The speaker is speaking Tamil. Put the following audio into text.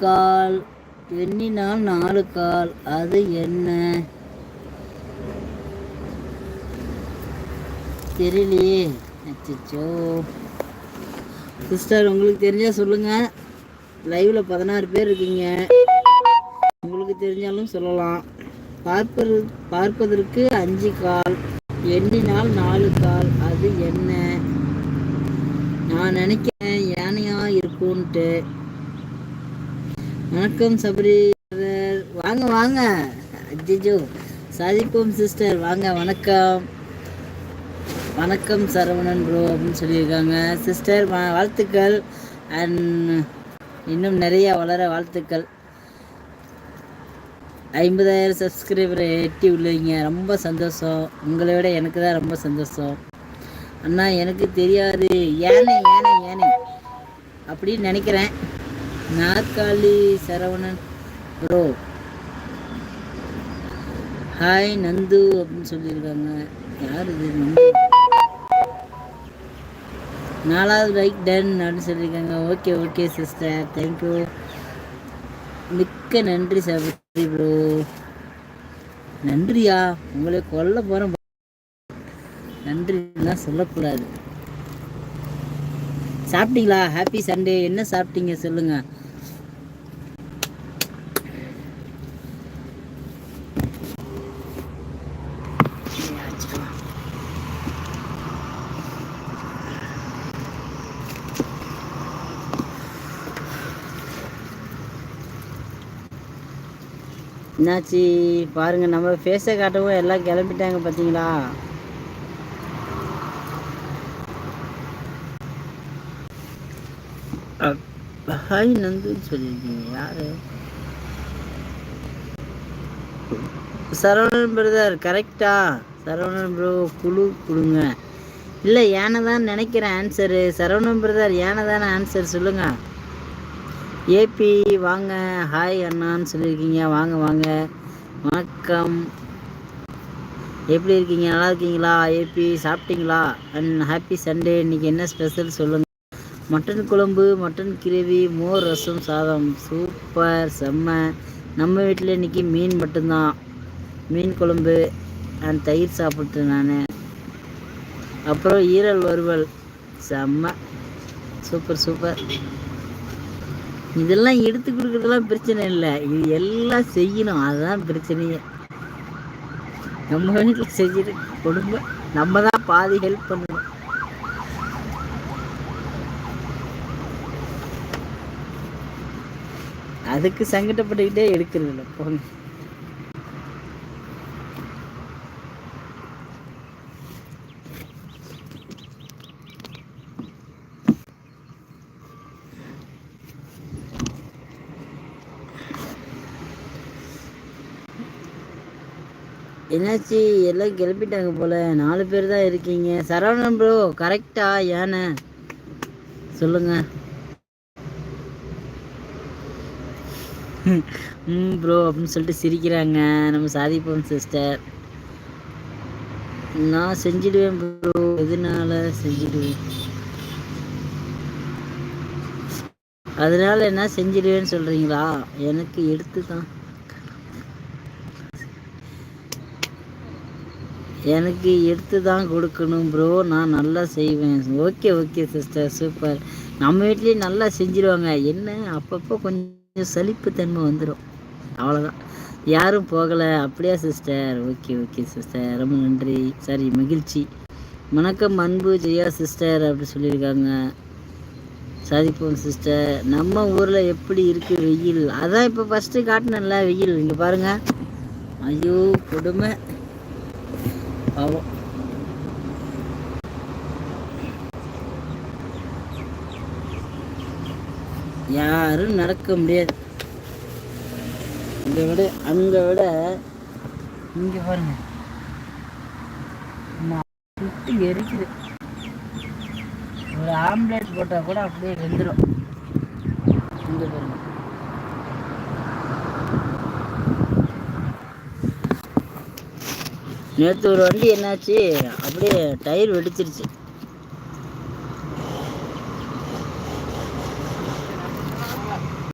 கால் எண்ணினால் நாலு கால். அது என்ன? தெரியலையே. அச்சோ சிஸ்டர் உங்களுக்கு தெரிஞ்சா சொல்லுங்க. லைவ்ல பதினாறு பேர் இருக்கீங்க. உங்களுக்கு தெரிஞ்சாலும் சொல்லலாம். பார்ப்பது பார்ப்பதற்கு அஞ்சு கால் எண்ணினால் நாலு கால். அது என்ன? நான் நினைக்கிறேன் யானையா இருக்கும்ன்ட்டு வணக்கம் சபரி வாங்க வாங்க. அஜிஜோ. சாதிப்போம் சிஸ்டர் வாங்க வணக்கம். வணக்கம் சரவணன் ப்ரோ அப்படின்னு சொல்லியிருக்காங்க. சிஸ்டர் வாழ்த்துக்கள். அண்ட் இன்னும் நிறைய வளர வாழ்த்துக்கள். ஐம்பதாயிரம் சப்ஸ்கிரைபரை எட்டி உள்ளீங்க. ரொம்ப சந்தோஷம். உங்களை விட எனக்கு தான் ரொம்ப சந்தோஷம். அண்ணா எனக்கு தெரியாது. ஏனே ஏனே ஏனே. அப்படின்னு நினைக்கிறேன். நாற்காலி சரவணன் ப்ரோ ஹாய் நந்து அப்படின்னு சொல்லியிருக்காங்க. யார் இது நந்து? நாலாவது லைக் டன் அப்படின்னு சொல்லியிருக்காங்க. ஓகே ஓகே சிஸ்டர் தேங்க்யூ மிக்க நன்றி சபரி ப்ரோ நன்றியா? உங்களை கொல்ல போகிறேன் நன்றிலாம் சொல்லக்கூடாது. சாப்பிட்டீங்களா? ஹாப்பி சண்டே என்ன சாப்பிட்டீங்க சொல்லுங்கள் என்னாச்சு? பாருங்க நம்ம ஃபேஸை காட்டவும் எல்லாம் கிளம்பிட்டாங்க பார்த்தீங்களா ஹாய் நந்துன்னு சொல்லியிருக்கீங்க. யாரு? சரவணன் பிரதர் கரெக்டா சரவணன் ப்ரோ குழு கொடுங்க. இல்லை ஏனை தான் நினைக்கிறேன் ஆன்சரு சரவணன் பிரதர் ஏனை தானே ஆன்சர் சொல்லுங்க. ஏபி வாங்க. ஹாய் அண்ணான்னு சொல்லியிருக்கீங்க. வாங்க வாங்க. வணக்கம். எப்படி இருக்கீங்க? நல்லா இருக்கீங்களா? ஏபி சாப்பிட்டீங்களா? அண்ட் ஹாப்பி சண்டே இன்னைக்கு என்ன ஸ்பெஷல் சொல்லுங்க. மட்டன் குழம்பு மட்டன் கிரேவி மோர் ரசம் சாதம். சூப்பர் செம்ம. நம்ம வீட்டில் இன்னைக்கு மீன் மட்டும்தான். மீன் குழம்பு அண்ட் தயிர் சாப்பிட்டேன் நான். அப்புறம் ஈரல் வறுவல். செம்ம. சூப்பர் சூப்பர் இதெல்லாம் எடுத்து கொடுக்குறதுலாம் பிரச்சனை இல்லை. இது எல்லாம் செய்யணும். அதுதான் பிரச்சனையே. நம்ம வீட்டில் செஞ்சுட்டு குடும்பம் நம்ம தான் பாதி ஹெல்ப் பண்ணணும் அதுக்கு சங்கடப்பட்டுக்கிட்டே எடுக்கிறது இல்லை. போங்க. என்னாச்சு? எல்லாம் கிளப்பிட்டாங்க போல. நாலு பேர் தான் இருக்கீங்க. சரவணன் ப்ரோ கரெக்டா யானை சொல்லுங்க. ம் ப்ரோ அப்படின்னு சொல்லிட்டு சிரிக்கிறாங்க. நம்ம சாதிப்போம் சிஸ்டர் நான் செஞ்சிடுவேன் ப்ரோ எதனால செஞ்சிடுவேன்? அதனால என்ன செஞ்சிடுவேன்னு சொல்கிறீங்களா எனக்கு எடுத்து தான். எனக்கு எடுத்து தான் கொடுக்கணும் ப்ரோ நான் நல்லா செய்வேன். ஓகே ஓகே சிஸ்டர் சூப்பர் நம்ம வீட்லேயும் நல்லா செஞ்சிருவாங்க. என்ன? அப்பப்போ கொஞ்சம் சலிப்பு தன்மை வந்துடும் அவ்வளோதான் யாரும் போகலை. அப்படியா சிஸ்டர் ஓகே ஓகே சிஸ்டர் ரொம்ப நன்றி. சரி மகிழ்ச்சி. வணக்கம் அன்பு ஜெயா சிஸ்டர் அப்படி சொல்லியிருக்காங்க. சாதிப்போம் சிஸ்டர் நம்ம ஊரில் எப்படி இருக்குது வெயில்? அதான் இப்போ ஃபஸ்ட்டு காட்டினல வெயில். இங்கே பாருங்கள் ஐயோ கொடுமை. ஆமாம் யாரும் நடக்க முடியாது. இதை விட அங்கே விட. இங்கே பாருங்க. சுட்டு எரிக்குது. ஒரு ஆம்லேட் போட்டால் கூட அப்படியே வெந்துடும் இங்கே பாருங்க. நேற்று ஒரு வண்டி என்னாச்சு அப்படியே டயர் வெடிச்சிருச்சு.